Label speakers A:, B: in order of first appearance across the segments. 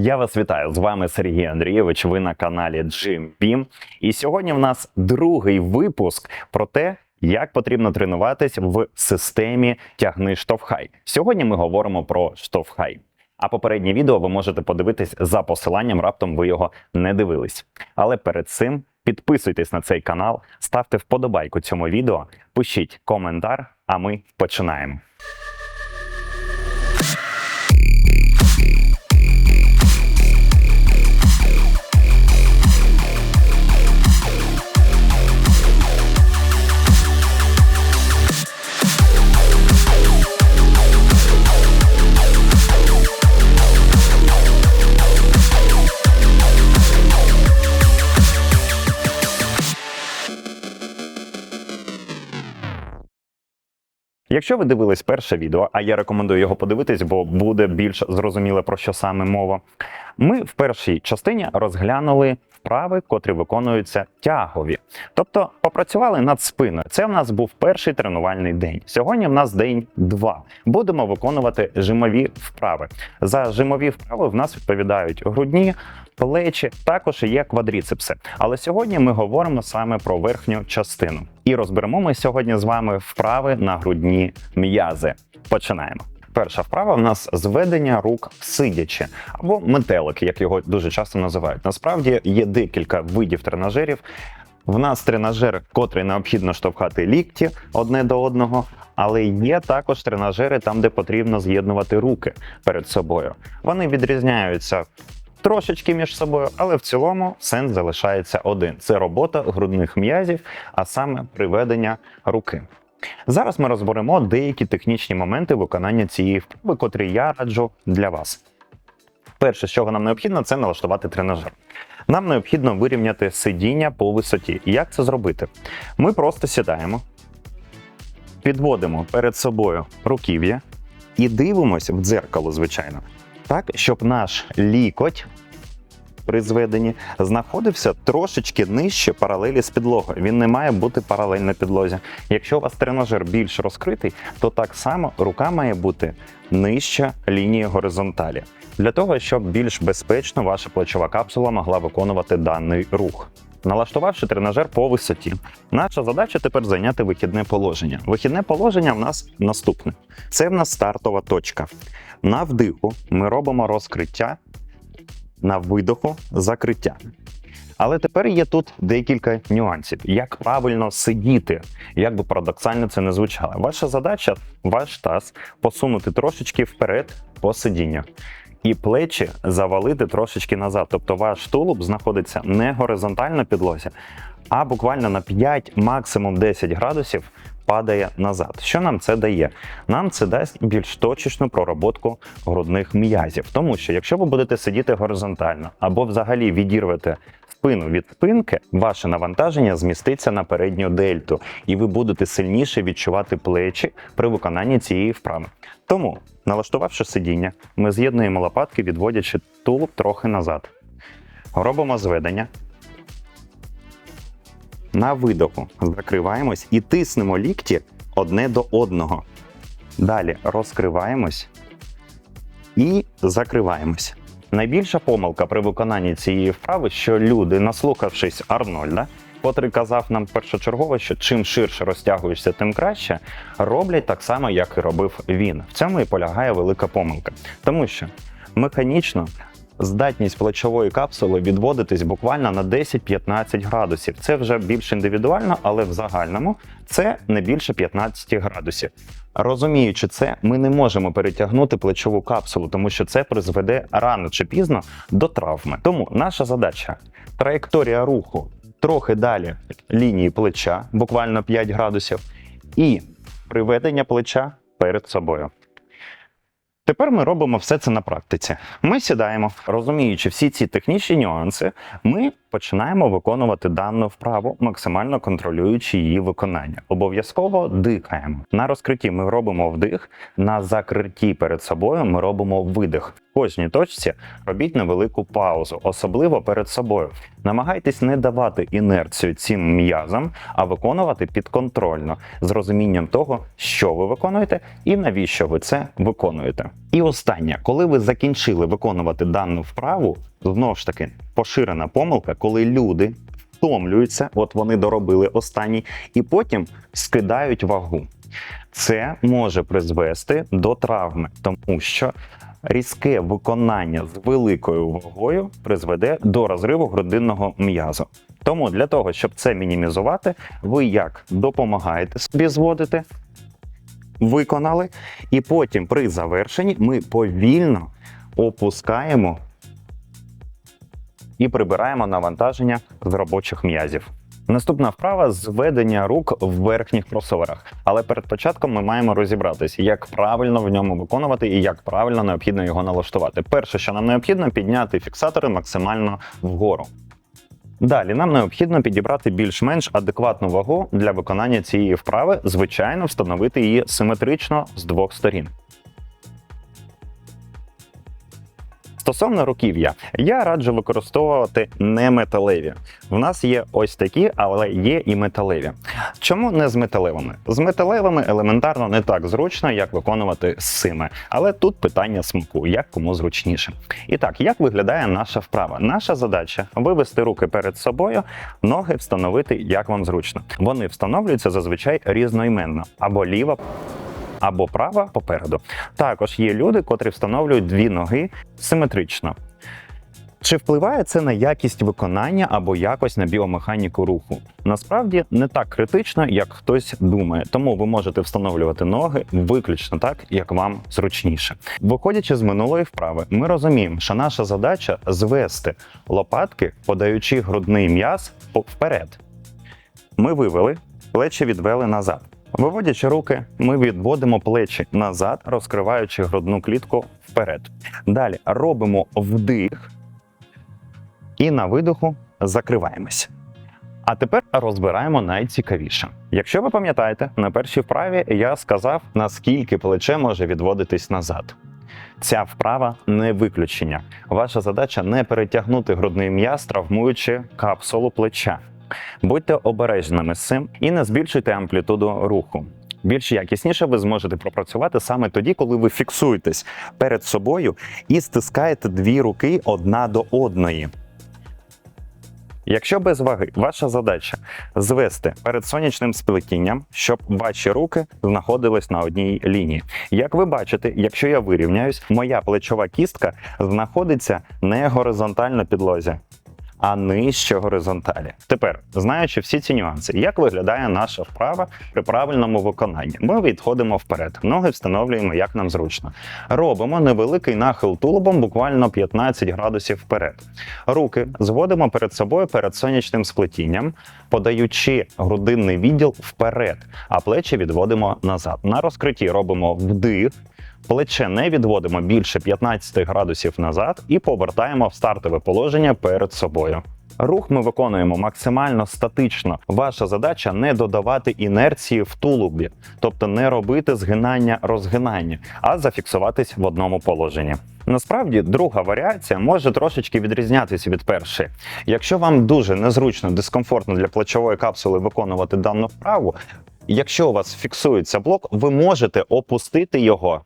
A: Я вас вітаю з вами Сергій Андрійович. Ви на каналі Jim Beam. І сьогодні в нас другий випуск про те, як потрібно тренуватись в системі тягни штовхай. Сьогодні ми говоримо про штовхай. А попереднє відео ви можете подивитись за посиланням, раптом ви його не дивились. Але перед цим підписуйтесь на цей канал, ставте вподобайку цьому відео, пишіть коментар, а ми починаємо. Якщо ви дивились перше відео, а я рекомендую його подивитись, бо буде більш зрозуміло про що саме мова. Ми в першій частині розглянули вправи, котрі виконуються тягові, тобто попрацювали над спиною. Це в нас був перший тренувальний день. Сьогодні в нас день два. Будемо виконувати жимові вправи. За жимові вправи в нас відповідають грудні. Плечі також є квадріцепси. Але сьогодні ми говоримо саме про верхню частину. І розберемо ми сьогодні з вами вправи на грудні м'язи. Починаємо. Перша вправа в нас зведення рук сидячи або метелик, як його дуже часто називають. Насправді є декілька видів тренажерів. В нас тренажер, котрий необхідно штовхати лікті одне до одного, але є також тренажери там, де потрібно з'єднувати руки перед собою. Вони відрізняються трошечки між собою, але в цілому сенс залишається один: це робота грудних м'язів, а саме приведення руки. Зараз ми розберемо деякі технічні моменти виконання цієї вправи, котрі я раджу для вас. Перше, з чого нам необхідно, це налаштувати тренажер. Нам необхідно вирівняти сидіння по висоті. Як це зробити? Ми просто сідаємо, підводимо перед собою руків'я і дивимося в дзеркало, звичайно, так, щоб наш лікоть при зведенні знаходився трошечки нижче паралелі з підлогою. Він не має бути паралельно підлозі. Якщо у вас тренажер більш розкритий, то так само рука має бути нижче лінії горизонталі. Для того, щоб більш безпечно ваша плечова капсула могла виконувати даний рух. Налаштувавши тренажер по висоті, наша задача тепер зайняти вихідне положення. Вихідне положення в нас наступне: це в нас стартова точка. На вдиху ми робимо розкриття, на видоху закриття. Але тепер є тут декілька нюансів, як правильно сидіти, як би парадоксально це не звучало. Ваша задача, ваш таз посунути трошечки вперед по сидінню. І плечі завалити трошечки назад. Тобто ваш тулуб знаходиться не горизонтально підлозі, а буквально на 5, максимум 10 градусів падає назад. Що нам це дає? Нам це дасть більш точечну пророботку грудних м'язів. Тому що якщо ви будете сидіти горизонтально або взагалі відірвете спину від спинки, ваше навантаження зміститься на передню дельту, і ви будете сильніше відчувати плечі при виконанні цієї вправи. Тому, налаштувавши сидіння, ми з'єднуємо лопатки, відводячи тулуб трохи назад. Робимо зведення. На видоху закриваємось і тиснемо лікті одне до одного. Далі розкриваємось і закриваємось. Найбільша помилка при виконанні цієї вправи, що люди, наслухавшись Арнольда, котрий казав нам першочергово, що чим ширше розтягуєшся, тим краще, роблять так само, як і робив він. В цьому і полягає велика помилка, тому що механічно здатність плечової капсули відводитись буквально на 10-15 градусів. Це вже більш індивідуально, але в загальному це не більше 15 градусів. Розуміючи це, ми не можемо перетягнути плечову капсулу, тому що це призведе рано чи пізно до травми. Тому наша задача траєкторія руху трохи далі лінії плеча, буквально 5 градусів, і приведення плеча перед собою. Тепер ми робимо все це на практиці. Ми сідаємо, розуміючи всі ці технічні нюанси, ми Починаємо виконувати дану вправу, максимально контролюючи її виконання. Обов'язково дихаємо. На розкритті ми робимо вдих, на закритті перед собою ми робимо видих. В кожній точці робіть невелику паузу, особливо перед собою. Намагайтесь не давати інерцію цим м'язам, а виконувати підконтрольно з розумінням того, що ви виконуєте і навіщо ви це виконуєте. І останнє, коли ви закінчили виконувати дану вправу, знову ж таки поширена помилка, коли люди втомлюються, от вони доробили останній, і потім скидають вагу. Це може призвести до травми, тому що різке виконання з великою вагою призведе до розриву грудинного м'язу. Тому для того, щоб це мінімізувати, ви як допомагаєте собі зводити, виконали, і потім при завершенні ми повільно опускаємо і прибираємо навантаження з робочих м'язів. Наступна вправа зведення рук в верхніх кросоверах. Але перед початком ми маємо розібратися, як правильно в ньому виконувати і як правильно необхідно його налаштувати. Перше, що нам необхідно, підняти фіксатори максимально вгору. Далі нам необхідно підібрати більш-менш адекватну вагу для виконання цієї вправи, звичайно, встановити її симетрично з двох сторін. Стосовно руків'я, я раджу використовувати не металеві. В нас є ось такі, але є і металеві. Чому не з металевими? З металевими елементарно не так зручно, як виконувати з цими. Але тут питання смаку, як кому зручніше. І так, як виглядає наша вправа? Наша задача вивести руки перед собою, ноги встановити як вам зручно. Вони встановлюються зазвичай різноіменно або ліва. Або права попереду. Також є люди, котрі встановлюють дві ноги симетрично. Чи впливає це на якість виконання або якось на біомеханіку руху? Насправді не так критично, як хтось думає, тому ви можете встановлювати ноги виключно так, як вам зручніше. Виходячи з минулої вправи, ми розуміємо, що наша задача звести лопатки, подаючи грудний м'яз вперед. Ми вивели, плечі відвели назад. Виводячи руки, ми відводимо плечі назад, розкриваючи грудну клітку вперед. Далі робимо вдих і на видоху закриваємося. А тепер розбираємо найцікавіше. Якщо ви пам'ятаєте, на першій вправі я сказав, наскільки плече може відводитись назад. Ця вправа не виключення. Ваша задача не перетягнути грудний м'яз, травмуючи капсулу плеча. Будьте обережними з цим і не збільшуйте амплітуду руху. Більш якісніше ви зможете пропрацювати саме тоді, коли ви фіксуєтесь перед собою і стискаєте дві руки одна до одної. Якщо без ваги, ваша задача звести перед сонячним сплетінням, щоб ваші руки знаходились на одній лінії. Як ви бачите, якщо я вирівняюсь, моя плечова кістка знаходиться не горизонтально підлозі, а нижче горизонталі. Тепер, знаючи всі ці нюанси, як виглядає наша вправа при правильному виконанні, ми відходимо вперед, ноги встановлюємо як нам зручно. Робимо невеликий нахил тулубом, буквально 15 градусів вперед. Руки зводимо перед собою перед сонячним сплетінням, подаючи грудинний відділ вперед, а плечі відводимо назад. На розкритті робимо вдих. Плече не відводимо більше 15 градусів назад і повертаємо в стартове положення перед собою. Рух ми виконуємо максимально статично. Ваша задача не додавати інерції в тулубі, тобто не робити згинання-розгинання, а зафіксуватись в одному положенні. Насправді, друга варіація може трошечки відрізнятися від першої. Якщо вам дуже незручно, дискомфортно для плечової капсули виконувати дану вправу, якщо у вас фіксується блок, ви можете опустити його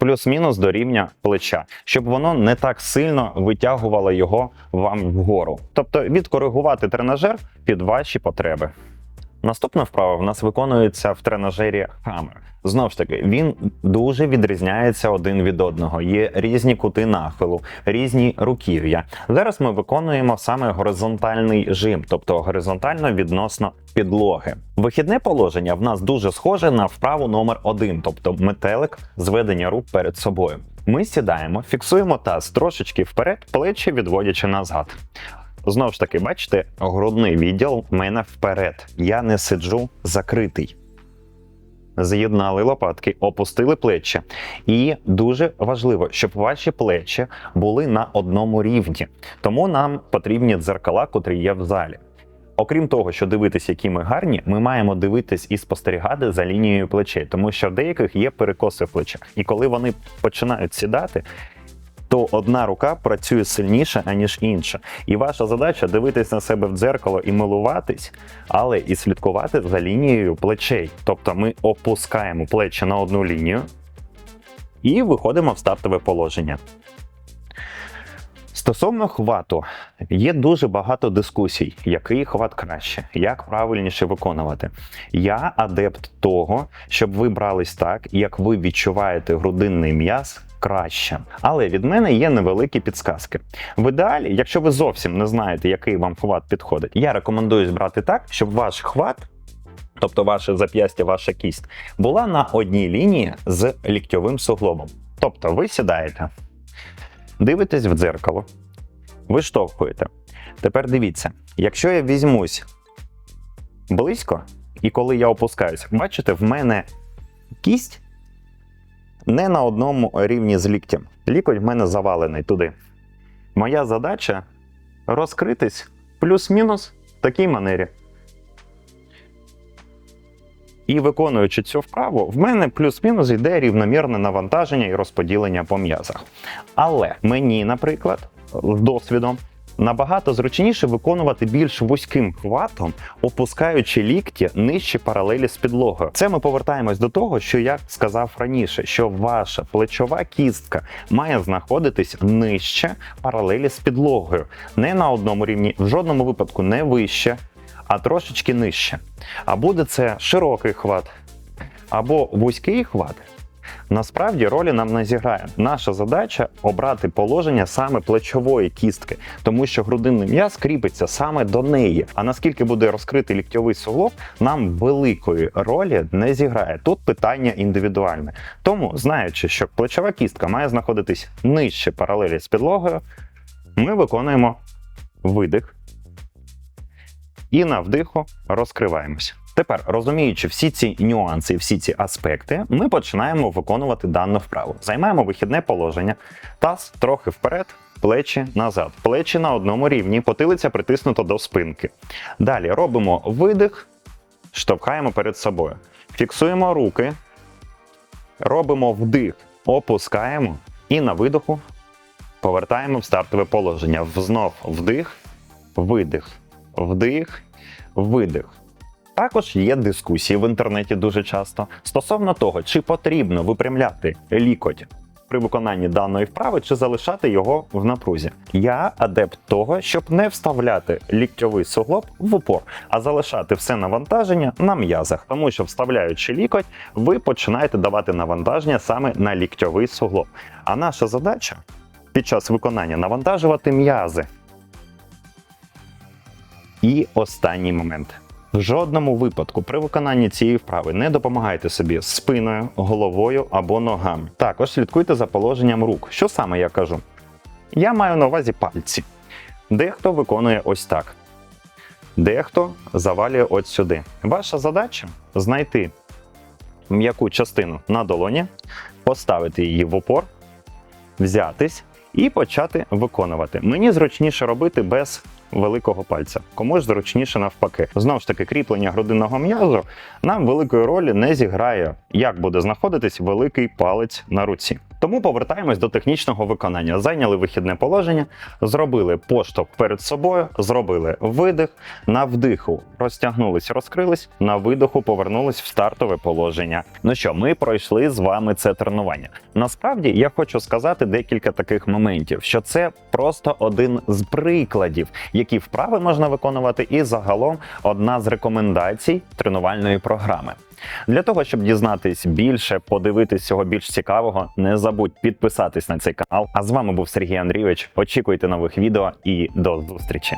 A: плюс-мінус до рівня плеча, щоб воно не так сильно витягувало його вам вгору. Тобто відкоригувати тренажер під ваші потреби. Наступна вправа в нас виконується в тренажері Hammer. Знову ж таки, він дуже відрізняється один від одного. Є різні кути нахилу, різні руків'я. Зараз ми виконуємо саме горизонтальний жим, тобто горизонтально відносно підлоги. Вихідне положення в нас дуже схоже на вправу номер один, тобто метелик зведення рук перед собою. Ми сідаємо, фіксуємо таз трошечки вперед, плечі відводячи назад. Знову ж таки, бачите, грудний відділ в мене вперед. Я не сиджу закритий. З'єднали лопатки, опустили плечі. І дуже важливо, щоб ваші плечі були на одному рівні. Тому нам потрібні дзеркала, котрі є в залі. Окрім того, що дивитись, які ми гарні, ми маємо дивитись і спостерігати за лінією плечей, тому що в деяких є перекоси в плечах. І коли вони починають сідати, то одна рука працює сильніше, аніж інша. І ваша задача дивитись на себе в дзеркало і милуватись, але і слідкувати за лінією плечей. Тобто ми опускаємо плечі на одну лінію і виходимо в стартове положення. Стосовно хвату, є дуже багато дискусій, який хват краще, як правильніше виконувати. Я адепт того, щоб ви брались так, як ви відчуваєте грудинний м'яз краще. Але від мене є невеликі підсказки. В ідеалі, якщо ви зовсім не знаєте, який вам хват підходить, я рекомендую брати так, щоб ваш хват. Тобто ваше зап'ястя, ваша кість була на одній лінії з ліктьовим суглобом. Тобто ви сідаєте, дивитесь в дзеркало, виштовхуєте. Тепер дивіться, якщо я візьмусь близько, і коли я опускаюсь, бачите, в мене кість не на одному рівні з ліктем. Лікоть в мене завалений туди. Моя задача розкритись плюс-мінус в такій манері. І виконуючи цю вправу, в мене плюс-мінус йде рівномірне навантаження і розподілення по м'язах. Але мені, наприклад, з досвідом набагато зручніше виконувати більш вузьким хватом, опускаючи лікті нижче паралелі з підлогою. Це ми повертаємось до того, що я сказав раніше, що ваша плечова кістка має знаходитись нижче паралелі з підлогою, не на одному рівні, в жодному випадку не вище, а трошечки нижче. А буде це широкий хват або вузький хват. Насправді ролі нам не зіграє. Наша задача обрати положення саме плечової кістки, тому що грудинний м'яз кріпиться саме до неї. А наскільки буде розкритий ліктьовий суглоб, нам великої ролі не зіграє. Тут питання індивідуальне. Тому, знаючи, що плечова кістка має знаходитись нижче паралелі з підлогою, ми виконуємо видих і на вдиху розкриваємося. Тепер, розуміючи всі ці нюанси, всі ці аспекти, ми починаємо виконувати дану вправу. Займаємо вихідне положення, таз трохи вперед, плечі назад. Плечі на одному рівні, потилиця притиснута до спинки. Далі робимо видих, штовхаємо перед собою. Фіксуємо руки, робимо вдих, опускаємо і на видоху повертаємо в стартове положення. Знов вдих, видих, вдих, видих. Також є дискусії в інтернеті дуже часто стосовно того, чи потрібно випрямляти лікоть при виконанні даної вправи, чи залишати його в напрузі. Я адепт того, щоб не вставляти ліктьовий суглоб в упор, а залишати все навантаження на м'язах, тому що вставляючи лікоть, ви починаєте давати навантаження саме на ліктьовий суглоб. А наша задача під час виконання навантажувати м'язи. І останній момент. В жодному випадку при виконанні цієї вправи не допомагайте собі спиною, головою або ногами. Також слідкуйте за положенням рук. Що саме я кажу? Я маю на увазі пальці. Дехто виконує ось так. Дехто завалює от сюди. Ваша задача знайти м'яку частину на долоні, поставити її в опор, взятись і почати виконувати. Мені зручніше робити без великого пальця. Комусь зручніше навпаки. Знову ж таки, кріплення грудинного м'язу нам великої ролі не зіграє, як буде знаходитись великий палець на руці. Тому повертаємось до технічного виконання. Зайняли вихідне положення, зробили поштовх перед собою, зробили видих, на вдиху розтягнулись, розкрились, на видоху повернулись в стартове положення. Ну що, ми пройшли з вами це тренування. Насправді я хочу сказати декілька таких моментів, що це просто один з прикладів, які вправи можна виконувати, і загалом одна з рекомендацій тренувальної програми. Для того, щоб дізнатись більше, подивитись цього більш цікавого, не забудь підписатись на цей канал. А з вами був Сергій Андрійович. Очікуйте нових відео і до зустрічі.